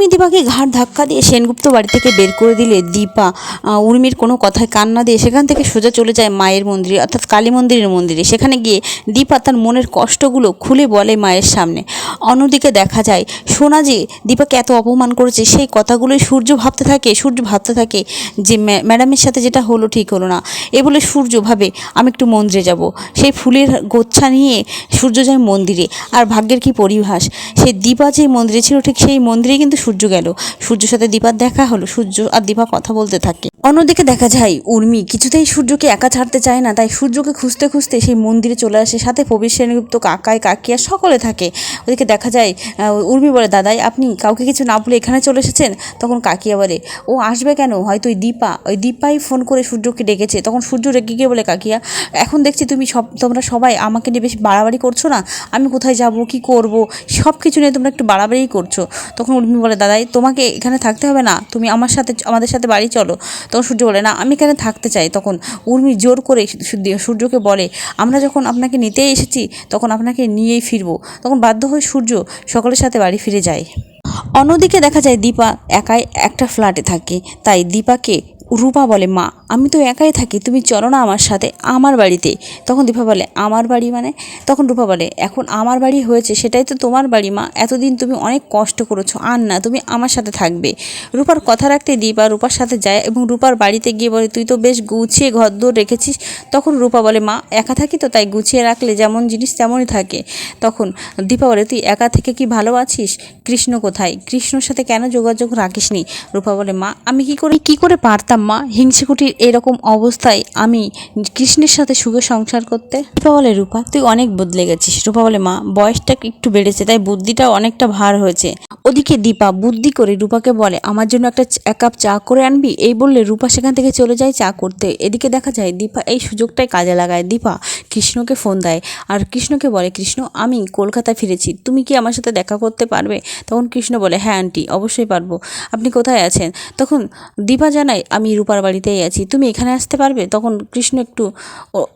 উর্মি দীপাকে ঘাড় ধাক্কা দিয়ে সেনগুপ্ত বাড়ি থেকে বের করে দিলে দীপা। উর্মির কোনো কথায় কান্না দিয়ে সেখান থেকে সোজা চলে যায় মায়ের মন্দিরে, অর্থাৎ কালী মন্দিরের মন্দিরে। সেখানে গিয়ে দীপা তার মনের কষ্টগুলো খুলে বলে মায়ের সামনে। অন্যদিকে দেখা যায়, সোনা যে দীপাকে এত অপমান করেছে, সেই কথাগুলোই সূর্য ভাবতে থাকে, সূর্য ভাবতে থাকে যে ম্যাডামের সাথে যেটা হলো ঠিক হলো না। এ বলে সূর্য ভাবে, আমি একটু মন্দিরে যাব। সেই ফুলের গোচ্ছা নিয়ে সূর্য যায় মন্দিরে। আর ভাগ্যের কি পরিভাস সেই দীপা যে মন্দিরে ছিল, ঠিক সেই মন্দিরে কিন্তু সূর্য গেল। সূর্যের সাথে দীপার দেখা হলো। সূর্য আর দীপা কথা বলতে থাকে। অন্যদিকে দেখা যায়, উর্মি কিছুতেই সূর্যকে একা ছাড়তে চায় না। তাই সূর্যকে খুঁজতে খুঁজতে সেই মন্দিরে চলে আসে। সাথে প্রবীর সেনগুপ্ত, কাকাই, কাকিয়া সকলে থাকে। ওদিকে দেখা যায় উর্মি বলে, দাদাই, আপনি কাউকে কিছু না বলে এখানে চলে এসেছেন? তখন কাকিয়া বলে, ও আসবে কেন? হয়তো ওই দীপা, ওই দীপাই ফোন করে সূর্যকে ডেকেছে। তখন সূর্য রেগে গিয়ে বলে, কাকিয়া, এখন দেখছি তুমি সব, তোমরা সবাই আমাকে নিয়ে বেশি বাড়াবাড়ি করছ না? আমি কোথায় যাব? কি করব? সব কিছু নিয়ে তোমরা একটু বাড়াবাড়ি করছ। তখন উর্মি বলে দাদাই, তোমাকে এখানে থাকতে হবে না। তুমি আমার সাথে, আমাদের সাথে বাড়ি চলো। তখন সূর্য বলে, না, আমি এখানে থাকতে চাই। তখন উর্মি জোর করে সূর্যকে বলে, আমরা যখন আপনাকে নিতে এসেছি, তখন আপনাকে নিয়েই ফিরবো। তখন বাধ্য হয়ে সূর্য সকলের সাথে বাড়ি ফিরে যায়। অন্যদিকে দেখা যায় দীপা একাই একটা ফ্ল্যাটে থাকে। তাই দীপাকে রূপা বলে, মা, আমি তো একাই থাকি, তুমি চলো না আমার সাথে, আমার বাড়িতে। তখন দীপা বলে, আমার বাড়ি মানে? তখন রূপা বলে, এখন আমার বাড়ি হয়েছে, সেটাই তো তোমার বাড়ি, মা। এতদিন তুমি অনেক কষ্ট করেছ, আর না, তুমি আমার সাথে থাকবে। রূপার কথা রাখতে দীপা রূপার সাথে যায় এবং রূপার বাড়িতে গিয়ে বলে, তুই তো বেশ গুছিয়ে ঘর ঘরদোর রেখেছিস। তখন রূপা বলে, মা, একা থাকি তো, তাই গুছিয়ে রাখলে যেমন জিনিস তেমনই থাকে। তখন দীপা বলে, তুই একা থেকে কি ভালো আছিস? কৃষ্ণ কোথায়? কৃষ্ণর সাথে কেন যোগাযোগ রাখিসনি? রূপা বলে, মা, আমি কি করে কি করে পারতাম মা হিংসেকুটির এরকম অবস্থায় আমি কৃষ্ণের সাথে সুখে সংসার করতে? রূপা বলে, রূপা, তুই অনেক বদলে গেছিস। রূপা বলে, মা, বয়সটা একটু বেড়েছে, তাই বুদ্ধিটাও অনেকটা ভার হয়েছে। ওদিকে দীপা বুদ্ধি করে রূপাকে বলে, আমার জন্য একটা এক কাপ চা করে আনবি? এই বললে রূপা সেখান থেকে চলে যায় চা করতে। এদিকে দেখা যায় দীপা এই সুযোগটাই কাজে লাগায়। দীপা কৃষ্ণকে ফোন দেয় আর কৃষ্ণকে বলে, কৃষ্ণ, আমি কলকাতায় ফিরেছি। তুমি কি আমার সাথে দেখা করতে পারবে? তখন কৃষ্ণ বলে হ্যাঁ আন্টি, অবশ্যই পারব। আপনি কোথায় আছেন? তখন দীপা জানায়, আমি রূপার বাড়িতেই আছি। তুমি এখানে আসতে পারবে? তখন কৃষ্ণ একটু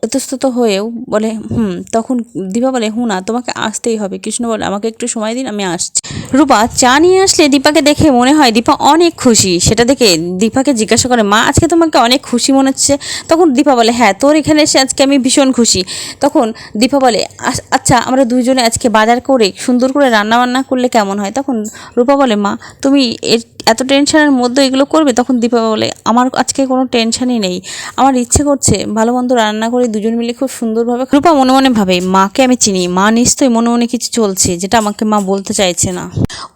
ইতস্তত হয়েও বলে, হুম। তখন দীপা বলে, হুঁ না, তোমাকে আসতেই হবে। কৃষ্ণ বলে, আমাকে একটু সময় দিন, আমি আসছি। রূপা চা নিয়ে আসলে দীপাকে দেখে মনে হয় দীপা অনেক খুশি। সেটা দেখে দীপাকে জিজ্ঞাসা করে, মা, আজকে তোমাকে অনেক খুশি মনে হচ্ছে? তখন দীপা বলে হ্যাঁ তোর এখানে এসে আজকে আমি ভীষণ খুশি। তখন দীপা বলে, "আস- আচ্ছা আমরা দুইজনে আজকে বাজার করে সুন্দর করে রান্না বান্না করলে কেমন হয়? তখন রূপা বলে, মা, তুমি এর এত টেনশনের মধ্যে এগুলো করবে, তখন দীপা বলে, আমার আজকে কোনো টেনশনই নেই। আমার ইচ্ছে করছে ভালো মন্দ রান্না করে দুজন মিলে খুব সুন্দরভাবে রূপা মনে মনে ভাবে, মাকে আমি চিনি, মা নিশ্চয়ই মনে মনে কিছু চলছে যেটা আমাকে মা বলতে চাইছে না।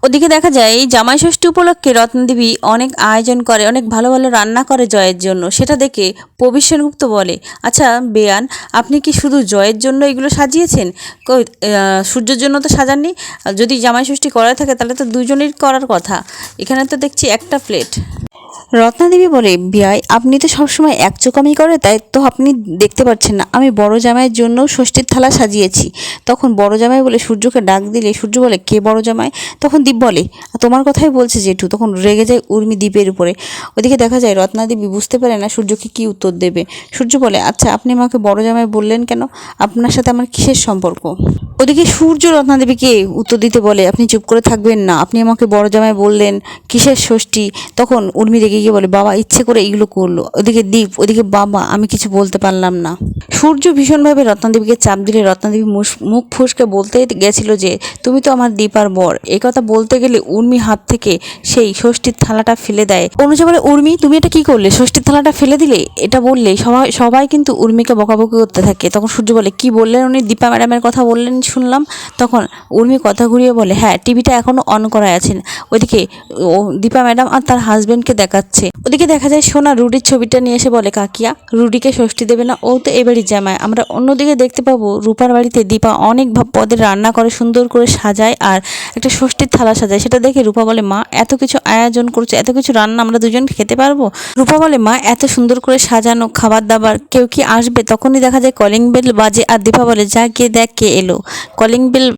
ওদিকে দেখা যায় এই জামাই ষষ্ঠী উপলক্ষে রত্নদেবী অনেক আয়োজন করে, অনেক ভালো ভালো রান্না করে জয়ের জন্য। সেটা দেখে প্রবীর বলে আচ্ছা বেয়ান, আপনি কি শুধু জয়ের জন্য এগুলো সাজিয়েছেন? সূর্যের জন্য তো সাজাননি। যদি জামাই ষষ্ঠী করা থাকে, তাহলে তো দুজনের করার কথা। এখানে তো দেখছি একটা প্লেট রত্নাদেবী বলে, বিয়াই, আপনি তো সবসময় এক চোকামি করে, তাই তো আপনি দেখতে পাচ্ছেন না। আমি বড় জামাইয়ের জন্য ষষ্ঠীর থালা সাজিয়েছি। তখন বড় জামাই বলে, সূর্যকে ডাক দিলে, সূর্য বলে, কে বড় জামাই? তখন দীপ বলে তোমার কথাই বলছে জেঠু। তখন রেগে যায় উর্মি দ্বীপের উপরে। ওদিকে দেখা যায় রত্নাদেবী বুঝতে পারে না সূর্যকে কি উত্তর দেবে। সূর্য বলে আচ্ছা আপনি আমাকে বড় জামাই বললেন কেন? আপনার সাথে আমার কিসের সম্পর্ক? ওদিকে সূর্য রত্নাদেবীকে উত্তর দিতে বলে, আপনি চুপ করে থাকবেন না। আপনি আমাকে বড় জামাই বললেন কিসের ষষ্ঠী? তখন উর্মি রেগে গিয়ে বলে, বাবা, ইচ্ছে করে এইগুলো করল। ওদিকে দীপ, ওদিকে বাবা আমি কিছু বলতে পারলাম না। সূর্য ভীষণভাবে রত্নাদেবীকে চাপ দিলে রত্নাদেবী মুখ ফুসকে বলতে গেছিল যে, তুমি তো আমার দীপ আর বর। এই কথা বলতে গেলে উর্মি হাত থেকে সেই ষষ্ঠীর থালাটা ফেলে দেয়। অনুজা বলে, উর্মি, তুমি এটা কি করলে? ষষ্ঠীর থালাটা ফেলে দিলে? এটা বললে সবাই সবাই কিন্তু উর্মিকে বকাবকি করতে থাকে। তখন সূর্য বলে, কি বললেন উনি? দীপা ম্যাডামের কথা বললেন শুনলাম। তখন উর্মি কথা ঘুরিয়ে বলে হ্যাঁ টিভিটা এখনও অন করা আছেন। ওইদিকে দীপা ম্যাডাম আর তার হাজবেন্ডকে দেখাচ্ছে। ওদিকে দেখা যায় সোনা রুডির ছবিটা নিয়ে এসে বলে, কাকিয়া, রুডিকে ষষ্ঠী দেবে না, ও তো এবারই জামায় আমরা অন্যদিকে দেখতে পাবো রূপার বাড়িতে দীপা অনেক পদের রান্না করে, সুন্দর করে সাজায় আর একটা ষষ্ঠীর থালা সাজায়। সেটা দেখে রূপা বলে, মা, এত কিছু আয়োজন করছে, এত কিছু রান্না আমরা দুজন খেতে পারব? রূপা বলে, মা, এত সুন্দর করে সাজানো খাবার দাবার কেউ কি আসবে? তখনই দেখা যায় কলিং বেল বাজে আর দীপা বলে, যা গিয়ে দেখ কে এলো। Calling bell